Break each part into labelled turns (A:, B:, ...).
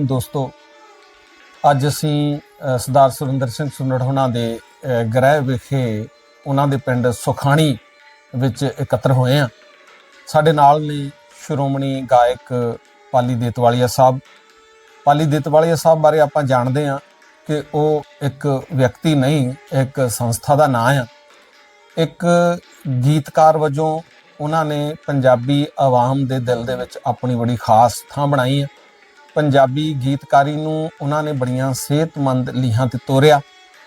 A: ਦੋਸਤੋ, ਅੱਜ ਅਸੀਂ ਸਰਦਾਰ ਸੁਰਿੰਦਰ ਸਿੰਘ ਸੁੰਨੜ ਹੋਣਾ ਦੇ ਗ੍ਰਹਿ ਵਿਖੇ ਉਹਨਾਂ ਦੇ ਪਿੰਡ ਸੁਖਾਣੀ ਵਿੱਚ ਇਕੱਤਰ ਹੋਏ ਆ ਸਾਡੇ ਨਾਲ ਨੇ ਸ਼੍ਰੋਮਣੀ ਗਾਇਕ ਪਾਲੀ ਦੇਤਵਾਲੀਆ ਸਾਹਿਬ। ਪਾਲੀ ਦੇਤਵਾਲੀਆ ਸਾਹਿਬ ਬਾਰੇ ਆਪਾਂ ਜਾਣਦੇ ਆ ਕਿ ਉਹ ਇੱਕ ਵਿਅਕਤੀ ਨਹੀਂ, ਇੱਕ ਸੰਸਥਾ ਦਾ ਨਾਂ ਆ। ਇੱਕ ਗੀਤਕਾਰ ਵਜੋਂ ਉਹਨਾਂ ਨੇ ਪੰਜਾਬੀ ਆਵਾਮ ਦੇ ਦਿਲ ਦੇ ਵਿੱਚ ਆਪਣੀ ਬੜੀ ਖਾਸ ਥਾਂ ਬਣਾਈ ਹੈ ਪੰਜਾਬੀ ਗੀਤਕਾਰੀ ਨੂੰ ਉਹਨਾਂ ਨੇ ਬੜੀਆਂ ਸਿਹਤਮੰਦ ਲੀਹਾਂ ਤੇ ਤੋਰਿਆ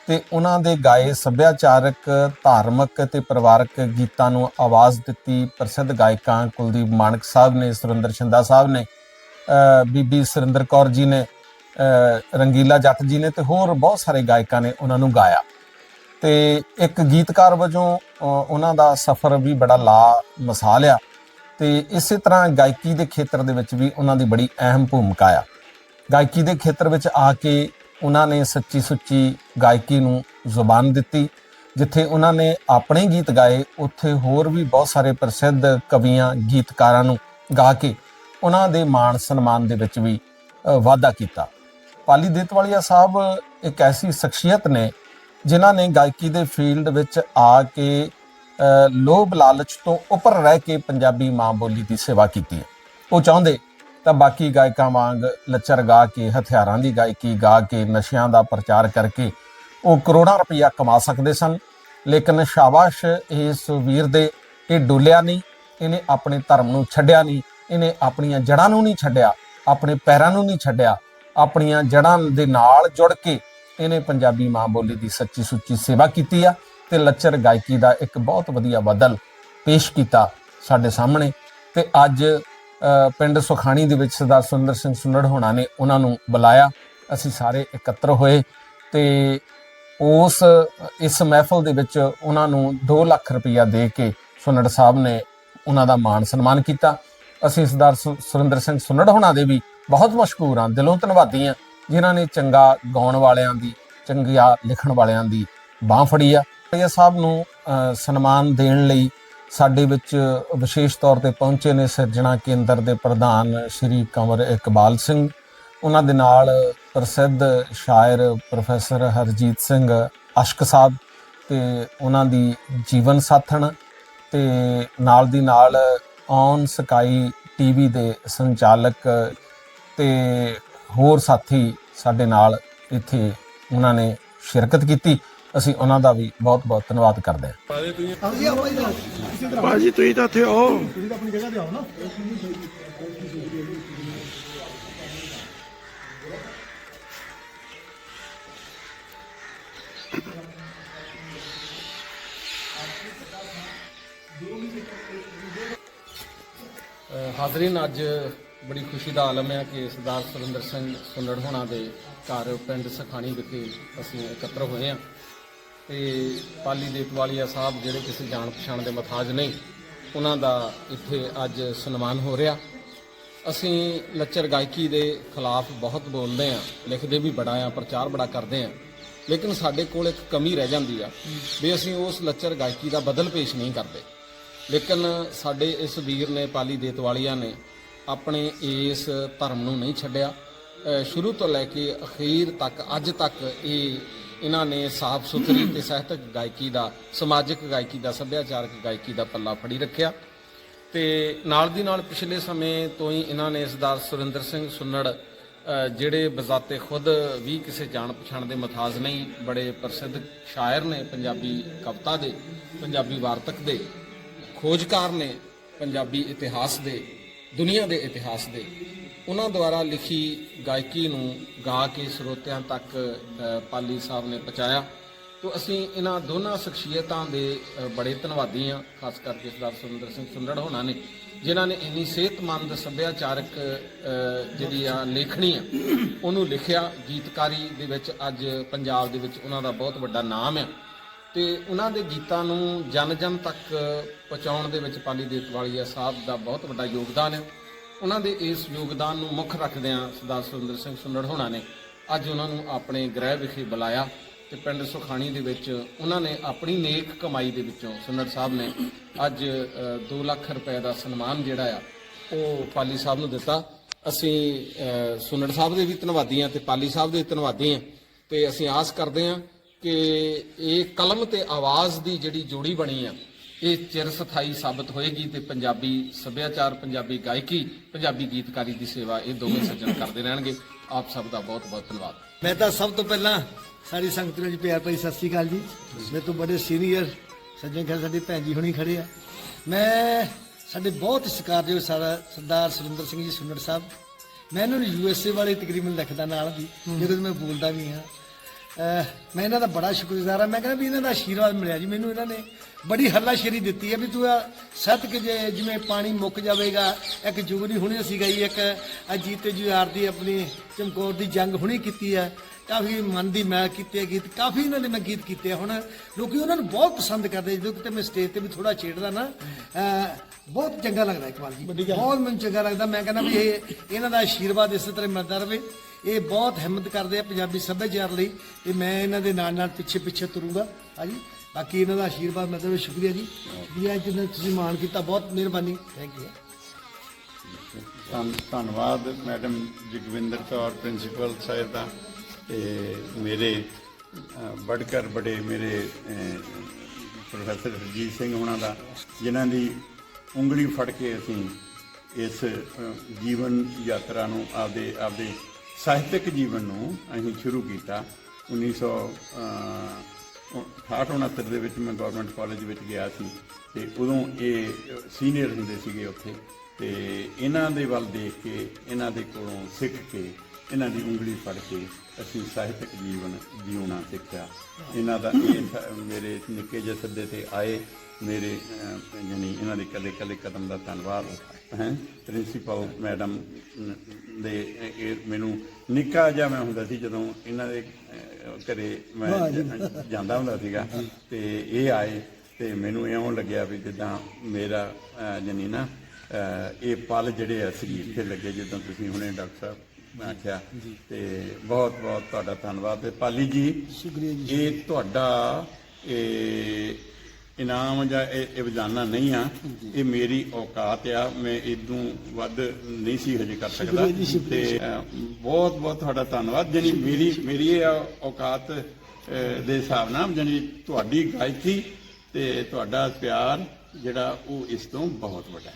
A: ਤੇ ਉਹਨਾਂ ਦੇ ਗਾਏ ਸੱਭਿਆਚਾਰਕ, ਧਾਰਮਿਕ ਤੇ ਪਰਿਵਾਰਕ ਗੀਤਾਂ ਨੂੰ ਆਵਾਜ਼ ਦਿੱਤੀ ਪ੍ਰਸਿੱਧ ਗਾਇਕਾਂ ਕੁਲਦੀਪ ਮਾਨਕ ਸਾਹਿਬ ਨੇ, ਸੁਰਿੰਦਰ ਸ਼ਿੰਦਾ ਸਾਹਿਬ ਨੇ ਬੀਬੀ ਸੁਰਿੰਦਰ ਕੌਰ ਜੀ ਨੇ ਰੰਗੀਲਾ ਜੱਟ ਜੀ ਨੇ ਤੇ ਹੋਰ ਬਹੁਤ ਸਾਰੇ ਗਾਇਕਾਂ ਨੇ ਉਹਨਾਂ ਨੂੰ ਗਾਇਆ। ਤੇ ਇੱਕ ਗੀਤਕਾਰ ਵਜੋਂ ਉਹਨਾਂ ਦਾ ਸਫ਼ਰ ਵੀ ਬੜਾ ਲਾ ਮਿਸਾਲ ਆ। ਤੇ ਇਸੇ ਤਰ੍ਹਾਂ ਗਾਇਕੀ ਦੇ ਖੇਤਰ ਦੇ ਵਿੱਚ ਵੀ ਉਹਨਾਂ ਦੀ ਬੜੀ ਅਹਿਮ ਭੂਮਿਕਾ ਆ। ਗਾਇਕੀ ਦੇ ਖੇਤਰ ਵਿੱਚ ਆ ਕੇ ਉਹਨਾਂ ਨੇ ਸੱਚੀ ਸੁੱਚੀ ਗਾਇਕੀ ਨੂੰ ਜ਼ੁਬਾਨ ਦਿੱਤੀ, ਜਿੱਥੇ ਉਹਨਾਂ ਨੇ ਆਪਣੇ ਗੀਤ ਗਾਏ, ਉੱਥੇ ਹੋਰ ਵੀ ਬਹੁਤ ਸਾਰੇ ਪ੍ਰਸਿੱਧ ਕਵੀਆਂ, ਗੀਤਕਾਰਾਂ ਨੂੰ ਗਾ ਕੇ ਉਹਨਾਂ ਦੇ ਮਾਣ ਸਨਮਾਨ ਦੇ ਵਿੱਚ ਵੀ ਵਾਧਾ ਕੀਤਾ। ਪਾਲੀ ਦੇਤਵਾਲੀਆ ਸਾਹਿਬ ਇੱਕ ਐਸੀ ਸ਼ਖਸੀਅਤ ਨੇ, ਜਿਨ੍ਹਾਂ ਨੇ ਗਾਇਕੀ ਦੇ ਫੀਲਡ ਵਿੱਚ ਆ ਕੇ ਲੋਭ ਲਾਲਚ ਤੋਂ ਉੱਪਰ ਰਹਿ ਕੇ ਪੰਜਾਬੀ ਮਾਂ ਬੋਲੀ ਦੀ ਸੇਵਾ ਕੀਤੀ ਹੈ। ਉਹ ਚਾਹੁੰਦੇ ਤਾਂ ਬਾਕੀ ਗਾਇਕਾਂ ਵਾਂਗ ਲੱਚਰ ਗਾ ਕੇ, ਹਥਿਆਰਾਂ ਦੀ ਗਾਇਕੀ ਗਾ ਕੇ, ਨਸ਼ਿਆਂ ਦਾ ਪ੍ਰਚਾਰ ਕਰਕੇ ਉਹ ਕਰੋੜਾਂ ਰੁਪਈਆ ਕਮਾ ਸਕਦੇ ਸਨ। ਲੇਕਿਨ ਸ਼ਾਬਾਸ਼, ਇਸ ਵੀਰ ਦੇ ਇਹ ਡੁੱਲਿਆ ਨਹੀਂ, ਇਹਨੇ ਆਪਣੇ ਧਰਮ ਨੂੰ ਛੱਡਿਆ ਨਹੀਂ, ਇਹਨੇ ਆਪਣੀਆਂ ਜੜ੍ਹਾਂ ਨੂੰ ਨਹੀਂ ਛੱਡਿਆ, ਆਪਣੇ ਪੈਰਾਂ ਨੂੰ ਨਹੀਂ ਛੱਡਿਆ, ਆਪਣੀਆਂ ਜੜ੍ਹਾਂ ਦੇ ਨਾਲ ਜੁੜ ਕੇ ਇਹਨੇ ਪੰਜਾਬੀ ਮਾਂ ਬੋਲੀ ਦੀ ਸੱਚੀ ਸੁੱਚੀ ਸੇਵਾ ਕੀਤੀ ਆ। ਤੇ ਲੱਚਰ ਗਾਇਕੀ ਦਾ ਇੱਕ ਬਹੁਤ ਵਧੀਆ ਬਦਲ ਪੇਸ਼ ਕੀਤਾ ਸਾਡੇ ਸਾਹਮਣੇ। ਤੇ ਅੱਜ ਪਿੰਡ ਸੁਖਾਣੀ ਦੇ ਵਿੱਚ ਸਰਦਾਰ ਸੁੰਦਰ ਸਿੰਘ ਸੁੰਨੜ ਹੋਣਾ ਨੇ ਉਹਨਾਂ ਨੂੰ ਬੁਲਾਇਆ। ਅਸੀਂ ਸਾਰੇ ਇਕੱਤਰ ਹੋਏ ਤੇ ਉਸ, ਇਸ ਮਹਿਫਲ ਦੇ ਵਿੱਚ ਉਹਨਾਂ ਨੂੰ 2 ਲੱਖ ਰੁਪਇਆ ਦੇ ਕੇ ਸੁੰਨੜ ਸਾਹਿਬ ਨੇ ਉਹਨਾਂ ਦਾ ਮਾਣ ਸਨਮਾਨ ਕੀਤਾ। ਅਸੀਂ ਸਰਦਾਰ ਸੁ- ਸੁਰਿੰਦਰ ਸਿੰਘ ਸੁੰਨੜ ਹੋਣਾ ਦੇ ਵੀ ਬਹੁਤ ਮਸ਼ਕੂਰ ਹਾਂ, ਦਿਲੋਂ ਧੰਨਵਾਦੀ ਹਾਂ, ਜਿਨ੍ਹਾਂ ਨੇ ਚੰਗਾ ਗਾਉਣ ਵਾਲਿਆਂ ਦੀ, ਚੰਗੀਆ ਲਿਖਣ ਵਾਲਿਆਂ ਦੀ ਬਾਹ ਫੜੀ ਆ। ਇਹ ਸਾਹਿਬ ਨੂੰ ਸਨਮਾਨ ਦੇਣ ਲਈ ਸਾਡੇ ਵਿੱਚ ਵਿਸ਼ੇਸ਼ ਤੌਰ ਤੇ ਪਹੁੰਚੇ ਨੇ ਸਿਰਜਣਾ ਕੇਂਦਰ ਦੇ ਪ੍ਰਧਾਨ ਸ਼੍ਰੀ ਕੰਵਰ ਇਕਬਾਲ ਸਿੰਘ। ਉਹਨਾਂ ਦੇ ਨਾਲ ਪ੍ਰਸਿੱਧ ਸ਼ਾਇਰ ਪ੍ਰੋਫੈਸਰ ਹਰਜੀਤ ਸਿੰਘ ਅਸ਼ਕ ਸਾਹਿਬ ਤੇ ਉਹਨਾਂ ਦੀ ਜੀਵਨ ਸਾਥਣ ਤੇ ਨਾਲ ਦੀ ਨਾਲ ਔਨ ਸਕਾਈ ਟੀਵੀ ਦੇ ਸੰਚਾਲਕ ਤੇ ਹੋਰ ਸਾਥੀ ਸਾਡੇ ਨਾਲ ਇੱਥੇ ਉਹਨਾਂ ਨੇ ਸ਼ਿਰਕਤ ਕੀਤੀ। ਅਸੀਂ ਉਹਨਾਂ ਦਾ ਵੀ ਬਹੁਤ-ਬਹੁਤ ਧੰਨਵਾਦ ਕਰਦੇ ਹਾਂ।
B: ਭਾਜੀ ਤੁਸੀਂ ਤਾਂ ਇੱਥੇ
A: ਅ, ਹਾਜ਼ਰੀਨ ਅੱਜ ਬੜੀ ਖੁਸ਼ੀ ਦਾ ਆਲਮ ਹੈ ਕਿ ਸਰਦਾਰ ਸੁਰਿੰਦਰ ਸਿੰਘ ਸੁੰਨੜ ਹੋਣਾ ਦੇ ਘਰ ਪਿੰਡ ਸਖਾਣੀ ਵਿਖੇ ਅਸੀਂ ਇਕੱਤਰ ਹੋਏ ਹਾਂ। ਤੇ ਪਾਲੀ ਦੇਤਵਾਲੀਆ ਸਾਹਿਬ ਜਿਹੜੇ ਕਿਸੇ ਜਾਣ ਪਛਾਣ ਦੇ ਮਥਾਜ ਨਹੀਂ, ਉਹਨਾਂ ਦਾ ਇੱਥੇ ਅੱਜ ਸਨਮਾਨ ਹੋ ਰਿਹਾ। ਅਸੀਂ ਲੱਚਰ ਗਾਇਕੀ ਦੇ ਖਿਲਾਫ ਬਹੁਤ ਬੋਲਦੇ ਆ ਲਿਖਦੇ ਵੀ ਬੜਾ ਆ ਪ੍ਰਚਾਰ ਬੜਾ ਕਰਦੇ ਆ ਲੇਕਿਨ ਸਾਡੇ ਕੋਲ ਇੱਕ ਕਮੀ ਰਹਿ ਜਾਂਦੀ ਆ ਵੀ ਅਸੀਂ ਉਸ ਲੱਚਰ ਗਾਇਕੀ ਦਾ ਬਦਲ ਪੇਸ਼ ਨਹੀਂ ਕਰਦੇ। ਲੇਕਿਨ ਸਾਡੇ ਇਸ ਵੀਰ ਨੇ, ਪਾਲੀ ਦੇਤਵਾਲੀਆ ਨੇ ਆਪਣੇ ਇਸ ਧਰਮ ਨੂੰ ਨਹੀਂ ਛੱਡਿਆ। ਸ਼ੁਰੂ ਤੋਂ ਲੈ ਕੇ ਅਖੀਰ ਤੱਕ, ਅੱਜ ਤੱਕ ਇਹ ਇਹਨਾਂ ਨੇ ਸਾਫ਼ ਸੁਥਰੀ ਤੇ ਸਾਹਿਤਕ ਗਾਇਕੀ ਦਾ, ਸਮਾਜਿਕ ਗਾਇਕੀ ਦਾ, ਸੱਭਿਆਚਾਰਕ ਗਾਇਕੀ ਦਾ ਪੱਲਾ ਫੜੀ ਰੱਖਿਆ। ਤੇ ਨਾਲ ਦੀ ਨਾਲ ਪਿਛਲੇ ਸਮੇਂ ਤੋਂ ਹੀ ਇਹਨਾਂ ਨੇ ਸਰਦਾਰ ਸੁਰਿੰਦਰ ਸਿੰਘ ਸੁੰਨੜ ਜਿਹੜੇ ਬਜ਼ਾਤੇ ਖੁਦ ਵੀ ਕਿਸੇ ਜਾਣ ਪਛਾਣ ਦੇ ਮਥਾਜ ਨਹੀਂ, ਬੜੇ ਪ੍ਰਸਿੱਧ ਸ਼ਾਇਰ ਨੇ ਪੰਜਾਬੀ ਕਵਿਤਾ ਦੇ, ਪੰਜਾਬੀ ਵਾਰਤਕ ਦੇ, ਖੋਜਕਾਰ ਨੇ ਪੰਜਾਬੀ ਇਤਿਹਾਸ ਦੇ, ਦੁਨੀਆ ਦੇ ਇਤਿਹਾਸ ਦੇ ਉਹਨਾਂ ਦੁਆਰਾ ਲਿਖੀ ਗਾਇਕੀ ਨੂੰ ਗਾ ਕੇ ਸਰੋਤਿਆਂ ਤੱਕ ਪਾਲੀ ਸਾਹਿਬ ਨੇ ਪਹੁੰਚਾਇਆ। ਤੋ ਅਸੀਂ ਇਹਨਾਂ ਦੋਨਾਂ ਸ਼ਖਸੀਅਤਾਂ ਦੇ ਬੜੇ ਧੰਨਵਾਦੀ ਹਾਂ, ਖਾਸ ਕਰਕੇ ਸਰਦਾਰ ਸੁਰਿੰਦਰ ਸਿੰਘ ਸੁੰਦੜ ਹੋਣਾ ਨੇ, ਜਿਨ੍ਹਾਂ ਨੇ ਇੰਨੀ ਸਿਹਤਮੰਦ, ਸੱਭਿਆਚਾਰਕ ਜਿਹੜੀ ਆ ਲੇਖਣੀ ਆ, ਉਹਨੂੰ ਲਿਖਿਆ। ਗੀਤਕਾਰੀ ਦੇ ਵਿੱਚ ਅੱਜ ਪੰਜਾਬ ਦੇ ਵਿੱਚ ਉਹਨਾਂ ਦਾ ਬਹੁਤ ਵੱਡਾ ਨਾਮ ਆ। ਤੇ ਉਹਨਾਂ ਦੇ ਗੀਤਾਂ ਨੂੰ ਜਨ ਜਨ ਤੱਕ ਪਹੁੰਚਾਉਣ ਦੇ ਵਿੱਚ ਪਾਲੀ ਦੇਤਵਾਲੀਆ ਸਾਹਿਬ ਦਾ ਬਹੁਤ ਵੱਡਾ ਯੋਗਦਾਨ ਹੈ ਉਹਨਾਂ ਦੇ ਇਸ ਯੋਗਦਾਨ ਨੂੰ ਮੁੱਖ ਰੱਖਦਿਆਂ ਸਰਦਾਰ ਸੁਰਿੰਦਰ ਸਿੰਘ ਸੁੰਨੜ ਹੋਣਾ ਨੇ ਅੱਜ ਉਹਨਾਂ ਨੂੰ ਆਪਣੇ ਗ੍ਰਹਿ ਵਿਖੇ ਬੁਲਾਇਆ ਤੇ ਪਿੰਡ ਸੁਖਾਣੀ ਦੇ ਵਿੱਚ ਉਹਨਾਂ ਨੇ ਆਪਣੀ ਨੇਕ ਕਮਾਈ ਦੇ ਵਿੱਚੋਂ ਸੁੰਨੜ ਸਾਹਿਬ ਨੇ ਅੱਜ 2 ਲੱਖ ਰੁਪਏ ਦਾ ਸਨਮਾਨ ਜਿਹੜਾ ਆ, ਉਹ ਪਾਲੀ ਸਾਹਿਬ ਨੂੰ ਦਿੱਤਾ। ਅਸੀਂ ਸੁੰਨੜ ਸਾਹਿਬ ਦੇ ਵੀ ਧੰਨਵਾਦੀ ਹਾਂ ਤੇ ਪਾਲੀ ਸਾਹਿਬ ਦੇ ਧੰਨਵਾਦੀ ਹਾਂ ਤੇ ਅਸੀਂ ਆਸ ਕਰਦੇ ਹਾਂ ਕਿ ਇਹ ਕਲਮ ਤੇ ਆਵਾਜ਼ ਦੀ ਜਿਹੜੀ ਜੋੜੀ ਬਣੀ ਆ ਇਹ ਚਿਰ ਸਥਾਈ ਸਾਬਤ ਹੋਏਗੀ ਤੇ ਪੰਜਾਬੀ ਸੱਭਿਆਚਾਰ, ਪੰਜਾਬੀ ਗਾਇਕੀ, ਪੰਜਾਬੀ ਗੀਤਕਾਰੀ ਦੀ ਸੇਵਾ ਇਹ ਦੋਵੇਂ ਸੱਜਣ ਕਰਦੇ ਰਹਿਣਗੇ। ਆਪ ਸਭ ਦਾ ਬਹੁਤ ਬਹੁਤ ਧੰਨਵਾਦ।
C: ਮੈਂ ਤਾਂ ਸਭ ਤੋਂ ਪਹਿਲਾਂ ਸਾਰੀ ਸੰਗਤ ਨੂੰ ਜੀ ਪਿਆਰ ਭਰੀ ਸਤਿ ਸ੍ਰੀ ਅਕਾਲ ਜੀ। ਮੇਰੇ ਤੋਂ ਬੜੇ ਸੀਨੀਅਰ ਸੱਜਣ ਖੜੇ ਸਾਡੇ ਭੈਣ ਜੀ ਹੁਣੀ ਖੜੇ ਆ। ਮੈਂ ਸਾਡੇ ਬਹੁਤ ਸਤਿਕਾਰਯੋਗ ਸਾਰਾ ਸਰਦਾਰ ਸੁਰਿੰਦਰ ਸਿੰਘ ਜੀ, ਸੁੰਨੜ ਸਾਹਿਬ। ਮੈਂ ਇਹਨਾਂ ਨੂੰ ਯੂਐਸਏ ਵਾਲੇ ਤਕਰੀਬਨ ਲਿਖਦਾ ਨਾਲ ਵੀ, ਜਦੋਂ ਮੈਂ ਬੋਲਦਾ ਵੀ ਹਾਂ। ਮੈਂ ਇਹਨਾਂ ਦਾ ਬੜਾ ਸ਼ੁਕਰਗੁਜ਼ਾਰ ਹਾਂ। ਮੈਂ ਕਹਿੰਦਾ ਵੀ ਇਹਨਾਂ ਦਾ ਆਸ਼ੀਰਵਾਦ ਮਿਲਿਆ ਜੀ ਮੈਨੂੰ ਇਹਨਾਂ ਨੇ ਬੜੀ ਹੱਲਾਸ਼ੇਰੀ ਦਿੱਤੀ ਹੈ ਵੀ ਤੂੰ ਆ ਸੱਤ ਕਿ ਜੇ ਜਿਵੇਂ ਪਾਣੀ ਮੁੱਕ ਜਾਵੇਗਾ ਇੱਕ ਜੁਗਨੀ ਹੁਣੇ ਅਸੀਂ ਗਈ ਇੱਕ ਅਜੀਤ ਜੁਆਰ ਦੀ ਆਪਣੀ ਚਮਕੌਰ ਦੀ ਜੰਗ ਹੁਣੇ ਕੀਤੀ ਹੈ। ਕਾਫੀ ਮਨ ਦੀ ਮੈਲ ਕੀਤੀ ਹੈ ਗੀਤ ਕਾਫੀ ਇਹਨਾਂ ਦੇ ਮੈਂ ਗੀਤ ਕੀਤੇ ਹੁਣ ਲੋਕੀ ਉਹਨਾਂ ਨੂੰ ਬਹੁਤ ਪਸੰਦ ਕਰਦੇ ਜਦੋਂ ਕਿਤੇ ਮੈਂ ਸਟੇਜ ਤੇ ਵੀ ਥੋੜਾ ਛੇੜਦਾ ਨਾ ਬਹੁਤ ਚੰਗਾ ਲੱਗਦਾ ਇਕਬਾਲ ਜੀ। ਬਹੁਤ ਮੈਨੂੰ ਚੰਗਾ ਲੱਗਦਾ। ਮੈਂ ਕਹਿੰਦਾ ਵੀ ਇਹ ਇਹਨਾਂ ਦਾ ਆਸ਼ੀਰਵਾਦ ਇਸੇ ਤਰ੍ਹਾਂ ਮਿਲਦਾ ਰਹੇ। ਇਹ ਬਹੁਤ ਹਿੰਮਤ ਕਰਦੇ ਆ ਪੰਜਾਬੀ ਸੱਭਿਆਚਾਰ ਲਈ ਤੇ ਮੈਂ ਇਹਨਾਂ ਦੇ ਨਾਲ ਨਾਲ ਪਿੱਛੇ ਪਿੱਛੇ ਤੁਰੂੰਗਾ। ਹਾਂਜੀ ਬਾਕੀ ਇਹਨਾਂ ਦਾ ਆਸ਼ੀਰਵਾਦ ਮਤਲਬ ਸ਼ੁਕਰੀਆ ਜੀ। ਵੀ ਅੱਜ ਤੁਸੀਂ ਮਾਣ ਕੀਤਾ ਬਹੁਤ ਮਿਹਰਬਾਨੀ। ਥੈਂਕ ਯੂ
D: ਧੰਨ- ਧੰਨਵਾਦ ਮੈਡਮ ਜਗਵਿੰਦਰ ਕੌਰ ਪ੍ਰਿੰਸੀਪਲ ਸਾਹਿਬ ਦਾ ਤੇ ਮੇਰੇ ਅ, ਵਡਕਰ ਬੜੇ ਮੇਰੇ ਪ੍ਰੋਫੈਸਰ ਰਜੀਤ ਸਿੰਘ ਉਹਨਾਂ ਦਾ ਜਿਨ੍ਹਾਂ ਦੀ ਉਂਗਲੀ ਫੜ ਕੇ ਅਸੀਂ ਇਸ ਜੀਵਨ ਯਾਤਰਾ ਨੂੰ ਆਪਦੇ ਆਪਦੇ ਸਾਹਿਤਕ ਜੀਵਨ ਨੂੰ ਅਸੀਂ ਸ਼ੁਰੂ ਕੀਤਾ 1900 ਅ, 68 69 ਦੇ ਵਿੱਚ ਮੈਂ ਗਵਰਨਮੈਂਟ ਕਾਲਜ ਵਿੱਚ ਗਿਆ ਸੀ ਤੇ ਉਦੋਂ ਇਹ ਸੀਨੀਅਰ ਹੁੰਦੇ ਸੀਗੇ ਉੱਥੇ ਤੇ ਇਹਨਾਂ ਦੇ ਵੱਲ ਦੇਖ ਕੇ ਇਹਨਾਂ ਦੇ ਕੋਲੋਂ ਸਿੱਖ ਕੇ ਇਹਨਾਂ ਦੀ ਉਂਗਲੀ ਫੜ ਕੇ ਅਸੀਂ ਸਾਹਿਤਕ ਜੀਵਨ ਜਿਉਣਾ ਸਿੱਖਿਆ। ਇਹਨਾਂ ਦਾ ਇਹ ਮੇਰੇ ਨਿੱਕੇ ਜਿਹੇ ਸੱਦੇ ਤੇ ਆਏ ਮੇਰੇ ਯਾਨੀ ਇਹਨਾਂ ਦੇ ਕਦੇ ਕਦੇ ਕਦਮ ਦਾ ਧੰਨਵਾਦ ਹੈ। ਪ੍ਰਿੰਸੀਪਲ ਮੈਡਮ ਦੇ ਮੈਨੂੰ ਨਿੱਕਾ ਜਿਹਾ ਮੈਂ ਹੁੰਦਾ ਸੀ ਜਦੋਂ ਇਹਨਾਂ ਦੇ ਘਰੇ ਮੈਂ ਜਾਂਦਾ ਹੁੰਦਾ ਸੀਗਾ ਤੇ ਇਹ ਆਏ ਤੇ ਮੈਨੂੰ ਇਉਂ ਲੱਗਿਆ ਵੀ ਜਿੱਦਾਂ ਮੇਰਾ ਯਾਨੀ ਨਾ ਇਹ ਪਲ ਜਿਹੜੇ ਆ ਸਰੀਰ ਤੇ ਲੱਗੇ ਜਿੱਦਾਂ ਤੁਸੀਂ ਹੁਣੇ ਡਾਕਟਰ ਸਾਹਿਬ ਆਖਿਆ ਤੇ ਬਹੁਤ ਬਹੁਤ ਤੁਹਾਡਾ ਧੰਨਵਾਦ ਤੇ ਪਾਲੀ ਜੀ
C: ਸ਼ੁਕਰੀਆ ਜੀ
D: ਇਹ ਤੁਹਾਡਾ ਇਹ ਇਨਾਮ ਜਾਂ ਇਹ ਬਜਾਨਾ ਨਹੀਂ ਆ। ਇਹ ਮੇਰੀ ਔਕਾਤ ਆ। ਮੈਂ ਇਦੋਂ ਵੱਧ ਨਹੀਂ ਸੀ ਹਜੇ ਕਰ ਸਕਦਾ। ਤੇ ਬਹੁਤ ਬਹੁਤ ਤੁਹਾਡਾ ਧੰਨਵਾਦ। ਜਾਨੀ ਮੇਰੀ ਮੇਰੀ ਇਹ ਔਕਾਤ ਦੇ ਹਿਸਾਬ ਨਾਲ ਜਾਨੀ ਤੁਹਾਡੀ ਗਾਇਕੀ ਤੇ ਤੁਹਾਡਾ ਪਿਆਰ ਜਿਹੜਾ ਉਹ ਇਸ ਤੋਂ ਬਹੁਤ ਵੱਡਾ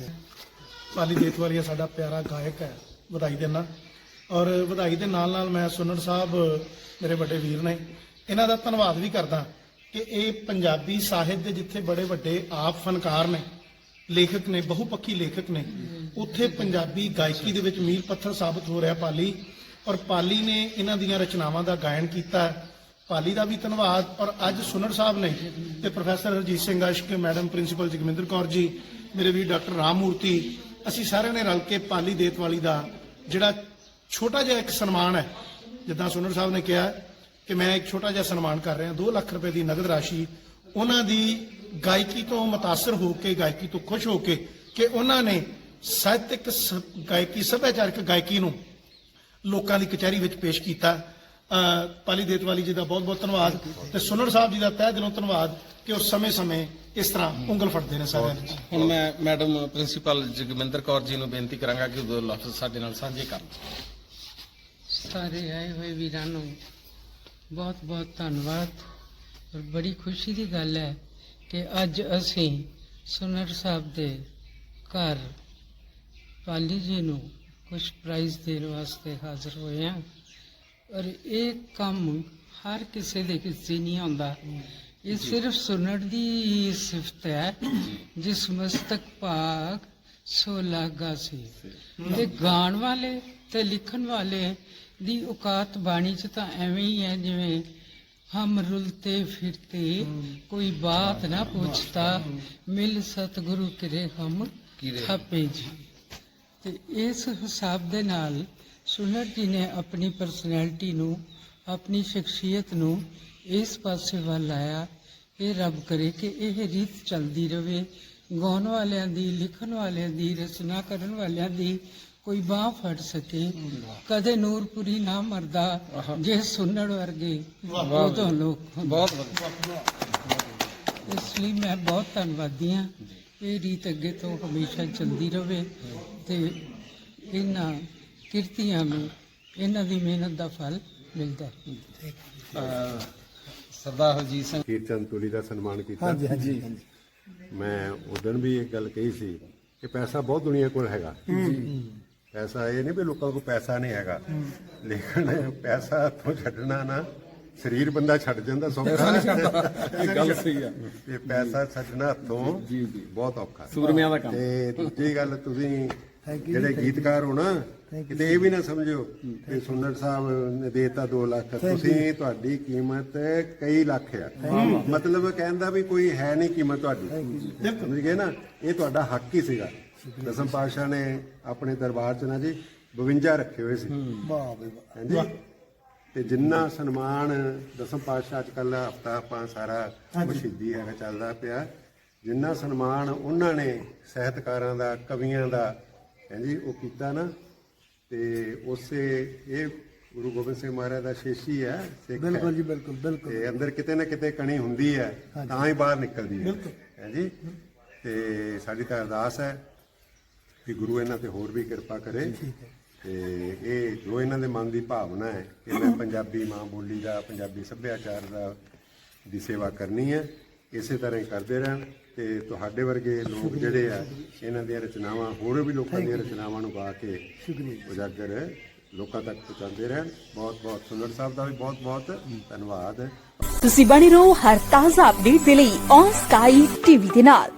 D: ਹੈ।
E: ਪਾਲੀ ਦੇਤਵਾਲੀਆ ਸਾਡਾ ਪਿਆਰਾ ਗਾਇਕ ਹੈ ਵਧਾਈ ਦੇਣਾ। ਔਰ ਵਧਾਈ ਦੇ ਨਾਲ ਨਾਲ ਮੈਂ ਸੁਨਣ ਸਾਹਿਬ ਮੇਰੇ ਵੱਡੇ ਵੀਰ ਨੇ ਇਹਨਾਂ ਦਾ ਧੰਨਵਾਦ ਵੀ ਕਰਦਾ। ਕਿ ਇਹ ਪੰਜਾਬੀ ਸਾਹਿਤ ਦੇ ਜਿੱਥੇ ਬੜੇ ਵੱਡੇ ਆਪ ਫਨਕਾਰ ਨੇ, ਲੇਖਕ ਨੇ, ਬਹੁਪੱਖੀ ਲੇਖਕ ਨੇ, ਉੱਥੇ ਪੰਜਾਬੀ ਗਾਇਕੀ ਦੇ ਵਿੱਚ ਮੀਲ ਪੱਥਰ ਸਾਬਤ ਹੋ ਰਿਹਾ ਪਾਲੀ ਔਰ ਪਾਲੀ ਨੇ ਇਹਨਾਂ ਦੀਆਂ ਰਚਨਾਵਾਂ ਦਾ ਗਾਇਨ ਕੀਤਾ। ਪਾਲੀ ਦਾ ਵੀ ਧੰਨਵਾਦ ਔਰ ਅੱਜ ਸੁਨਰ ਸਾਹਿਬ ਨੇ ਤੇ professor Harjit Singh Ashk madam principal Jagminder Kaur ji, ਮੇਰੇ ਵੀ ਡਾਕਟਰ ਰਾਮ ਮੂਰਤੀ, ਅਸੀਂ ਸਾਰਿਆਂ ਨੇ ਰਲ ਕੇ ਪਾਲੀ ਦੇਤਵਾਲੀ ਦਾ ਜਿਹੜਾ ਛੋਟਾ ਜਿਹਾ ਇੱਕ ਸਨਮਾਨ ਹੈ, ਜਿੱਦਾਂ ਸੁਨਰ ਸਾਹਿਬ ਨੇ ਕਿਹਾ ਕਿ ਮੈਂ ਇੱਕ ਛੋਟਾ ਜਿਹਾ ਸਨਮਾਨ ਕਰ ਰਿਹਾ 2 ਲੱਖ ਰੁਪਏ ਦੀ ਨਗਦ ਰਾਸ਼ੀ ਉਹਨਾਂ ਦੀ ਗਾਇਕੀ ਤੋਂ متاثر ਹੋ ਕੇ ਗਾਇਕੀ ਤੋਂ ਖੁਸ਼ ਹੋ ਕੇ ਕਿ ਉਹਨਾਂ ਨੇ ਸਾਹਿਤਿਕ ਸ- ਗਾਇਕੀ ਸੱਭਿਆਚਾਰਕ ਗਾਇਕੀ ਨੂੰ ਲੋਕਾਂ ਦੀ ਕਚਹਿਰੀ ਵਿੱਚ ਪੇਸ਼ ਕੀਤਾ ਅਹ ਪਾਲੀ ਦੇਤਵਾਲੀ ਜੀ ਦਾ ਬਹੁਤ ਬਹੁਤ ਧੰਨਵਾਦ ਤੇ ਸੁਨੜ ਸਾਹਿਬ ਜੀ ਦਾ ਤਹਿ ਦਿਲੋਂ ਧੰਨਵਾਦ ਕਿ ਉਹ ਸਮੇਂ-ਸਮੇਂ ਇਸ ਤਰ੍ਹਾਂ ਉਂਗਲ ਫੜਦੇ ਨੇ ਸਾਰਿਆਂ ਦੀ
A: ਹੁਣ ਮੈਂ ਮੈਡਮ ਪ੍ਰਿੰਸੀਪਲ ਜਗਮਿੰਦਰ ਕੌਰ ਜੀ ਨੂੰ ਬੇਨਤੀ ਕਰਾਂਗਾ ਕਿ ਉਹ ਦੋ ਲਫ਼ਜ਼ ਸਾਡੇ ਨਾਲ ਸਾਂਝੇ ਕਰਨ
F: ਸਾਰੇ ਆਏ ਹੋਏ ਵੀਰਾਂ ਨੂੰ ਬਹੁਤ ਬਹੁਤ ਧੰਨਵਾਦ ਔਰ ਬੜੀ ਖੁਸ਼ੀ ਦੀ ਗੱਲ ਹੈ ਕਿ ਅੱਜ ਅਸੀਂ ਸੁਨਰ ਸਾਹਿਬ ਦੇ ਘਰ ਪਾਲੀ ਜੀ ਨੂੰ ਕੁਝ ਪ੍ਰਾਈਜ਼ ਦੇਣ ਵਾਸਤੇ ਹਾਜ਼ਰ ਹੋਏ ਹਾਂ। ਔਰ ਇਹ ਕੰਮ ਹਰ ਕਿਸੇ ਦੇ ਕਿਸੇ ਨਹੀਂ ਆਉਂਦਾ। ਇਹ ਸਿਰਫ ਸੁਨਣ ਦੀ ਸਿਫਤ ਹੈ। ਜਿਸ ਮਸਤਕ ਭਾਗ ਸੋ ਲਾਗਾ ਸੀ। ਤੇ ਗਾਣ ਵਾਲੇ ਤੇ ਲਿਖਣ ਵਾਲੇ ਦੀ ਔਕਾਤ ਬਾਣੀ ਚ ਤਾਂ ਐਵੇਂ ਹੀ ਹੈ ਜਿਵੇਂ ਹਮ ਰੁਲਤੇ ਫਿਰਤੇ ਕੋਈ ਬਾਤ ਨਾ ਪੁੱਛਤਾ ਮਿਲ ਸਤਿਗੁਰੂ ਕਿਰੇ ਹਮ ਥਾਪੇ ਜੀ। ਤੇ ਇਸ ਹਿਸਾਬ ਦੇ ਨਾਲ ਸੁਨਰ ਜੀ ਨੇ ਆਪਣੀ ਪਰਸਨੈਲਿਟੀ ਨੂੰ ਆਪਣੀ ਸ਼ਖਸੀਅਤ ਨੂੰ ਇਸ ਪਾਸੇ ਵੱਲ ਲਾਇਆ ਇਹ ਰੱਬ ਕਰੇ ਕਿ ਇਹ ਰੀਤ ਚੱਲਦੀ ਰਵੇ ਗਾਉਣ ਵਾਲਿਆਂ ਦੀ ਲਿਖਣ ਵਾਲਿਆਂ ਦੀ ਰਚਨਾ ਕਰਨ ਵਾਲਿਆਂ ਦੀ ਕੋਈ ਬਾਹ ਫੜ ਸਕੇ ਕਦੇ ਨੂਰਪੁਰੀ ਨਾ ਮਰਦਾ ਜੇ ਸੁਣਨ ਵਰਗੇ ਉਦੋਂ ਲੋਕ
A: ਬਹੁਤ ਵਧੀਆ।
F: ਇਸ ਲਈ ਮੈਂ ਬਹੁਤ ਧੰਨਵਾਦੀ ਹਾਂ। ਇਹ ਰੀਤ ਅੱਗੇ ਤੋਂ ਹਮੇਸ਼ਾ ਚੱਲਦੀ ਰਵੇ ਤੇ ਇਹਨਾਂ ਕਿਰਤੀਆਂ ਨੂੰ ਇਹਨਾਂ ਦੀ ਮਿਹਨਤ ਦਾ ਫਲ ਮਿਲਦਾ। ਹੈ
G: ਸਰਦਾਰ ਹਰਜੀਤ ਸਿੰਘ
H: ਕੀਰਤਨ ਤੁਲੀ ਦਾ ਸਨਮਾਨ ਕੀਤਾ।
C: ਹਾਂਜੀ ਹਾਂਜੀ
H: ਮੈਂ ਉਦੋਂ ਵੀ ਇੱਕ ਗੱਲ ਕਹੀ ਸੀ ਕਿ ਪੈਸਾ ਬਹੁਤ ਦੁਨੀਆ ਕੋਲ ਹੈਗਾ। ਪੈਸਾ ਇਹ ਨਹੀਂ ਵੀ ਲੋਕਾਂ ਕੋਲ ਪੈਸਾ ਨਹੀਂ ਹੈਗਾ। ਲੇਕਿਨ ਪੈਸਾ ਹੱਥੋਂ ਛੱਡਣਾ ਨਾ ਸਰੀਰ ਬੰਦਾ ਛੱਡ ਜਾਂਦਾ ਸੌਖਾ।
G: ਇਹ ਗੱਲ ਸਹੀ ਆ।
H: ਤੇ ਪੈਸਾ ਛੱਡਣਾ ਹੱਥੋਂ
G: ਜੀ, ਜੀ।
H: ਬਹੁਤ ਔਖਾ
G: ਸੂਰਮਿਆਂ ਦਾ ਕੰਮ।
H: ਤੇ ਦੂਜੀ ਗੱਲ ਤੁਸੀਂ ਜਿਹੜੇ ਗੀਤਕਾਰ ਹੋ ਨਾ ਕਿਤੇ ਇਹ ਵੀ ਨਾ ਸਮਝੋ ਕਿ ਸੁੰਦਰ ਸਾਹਿਬ ਨੇ ਦੇਤਾ 2 ਲੱਖ। ਤੁਸੀਂ ਤੁਹਾਡੀ ਕੀਮਤ ਕਈ ਲੱਖ ਆ। ਮਤਲਬ ਕਹਿੰਦਾ ਵੀ ਕੋਈ ਹੈ ਨਹੀਂ ਕੀਮਤ ਤੁਹਾਡੀ। ਸਮਝ ਗਏ ਨਾ? ਇਹ ਤੁਹਾਡਾ ਹੱਕ ਹੀ ਸੀਗਾ। ਦਸਮ ਪਾਤਸ਼ਾਹ ਨੇ ਆਪਣੇ ਦਰਬਾਰ 'ਚ ਨਾ ਜੀ 52 ਰੱਖੇ ਹੋਏ ਸੀ।
C: ਵਾਹ ਬਈ ਵਾਹ।
H: ਹਾਂਜੀ। ਤੇ ਜਿੰਨਾ ਸਨਮਾਨ ਦਸਮ ਪਾਤਸ਼ਾਹ ਅੱਜ ਕੱਲ ਹਫਤਾ ਆਪਾਂ ਸਾਰਾ ਮਸ਼ੀਦੀ ਹੈਗਾ ਚੱਲਦਾ ਪਿਆ। ਜਿੰਨਾ ਸਨਮਾਨ ਉਹਨਾਂ ਨੇ ਸਾਹਿਤਕਾਰਾਂ ਦਾ ਕਵੀਆਂ ਦਾ ਹਾਂਜੀ ਉਹ ਕੀਤਾ ਨਾ। ਤੇ ਉਸੇ ਇਹ ਗੁਰੂ ਗੋਬਿੰਦ ਸਿੰਘ ਮਹਾਰਾਜ ਦਾ ਸ਼ੇਸ਼ੀ ਹੈ।
C: ਬਿਲਕੁਲ ਜੀ ਬਿਲਕੁਲ ਬਿਲਕੁਲ।
H: ਤੇ ਅੰਦਰ ਕਿਤੇ ਨਾ ਕਿਤੇ ਕਣੀ ਹੁੰਦੀ ਹੈ ਤਾਂ ਹੀ ਬਾਹਰ ਨਿਕਲਦੀ ਹੈ। ਹਾਂਜੀ। ਤੇ ਸਾਡੀ ਤਾਂ ਅਰਦਾਸ ਹੈ। ਕਿ ਗੁਰੂ ਇਹਨਾਂ ਤੇ ਹੋਰ ਵੀ ਕਿਰਪਾ ਕਰੇ। ਤੇ ਇਹ ਜੋ ਇਹਨਾਂ ਦੇ ਮਨ ਦੀ ਭਾਵਨਾ ਹੈ ਕਿ ਮੈਂ ਪੰਜਾਬੀ ਮਾਂ ਬੋਲੀ ਦਾ ਪੰਜਾਬੀ ਸੱਭਿਆਚਾਰ ਦਾ ਦੀ ਸੇਵਾ ਕਰਨੀ ਹੈ। ਇਸੇ ਤਰ੍ਹਾਂ ਹੀ ਕਰਦੇ ਰਹਿਣ ਤੇ ਤੁਹਾਡੇ ਵਰਗੇ ਲੋਕ ਜਿਹੜੇ ਆ ਇਹਨਾਂ ਦੀਆਂ ਰਚਨਾਵਾਂ ਹੋਰ ਵੀ ਲੋਕਾਂ ਦੀਆਂ ਰਚਨਾਵਾਂ ਨੂੰ ਗਾ ਕੇ ਉਜਾਗਰ ਲੋਕਾਂ ਤੱਕ ਪਹੁੰਚਾਉਂਦੇ ਰਹਿਣ। ਬਹੁਤ ਬਹੁਤ ਸੁੰਦਰ ਸਾਹਿਬ ਦਾ ਵੀ ਬਹੁਤ ਬਹੁਤ ਧੰਨਵਾਦ।
I: ਤੁਸੀਂ ਬਣੇ ਰਹੋ ਹਰ ਤਾਜ਼ਾ ਅਪਡੇਟ ਦੇ ਲਈ ਔਨ ਸਕਾਈ ਟੀਵੀ ਦੇ ਨਾਲ।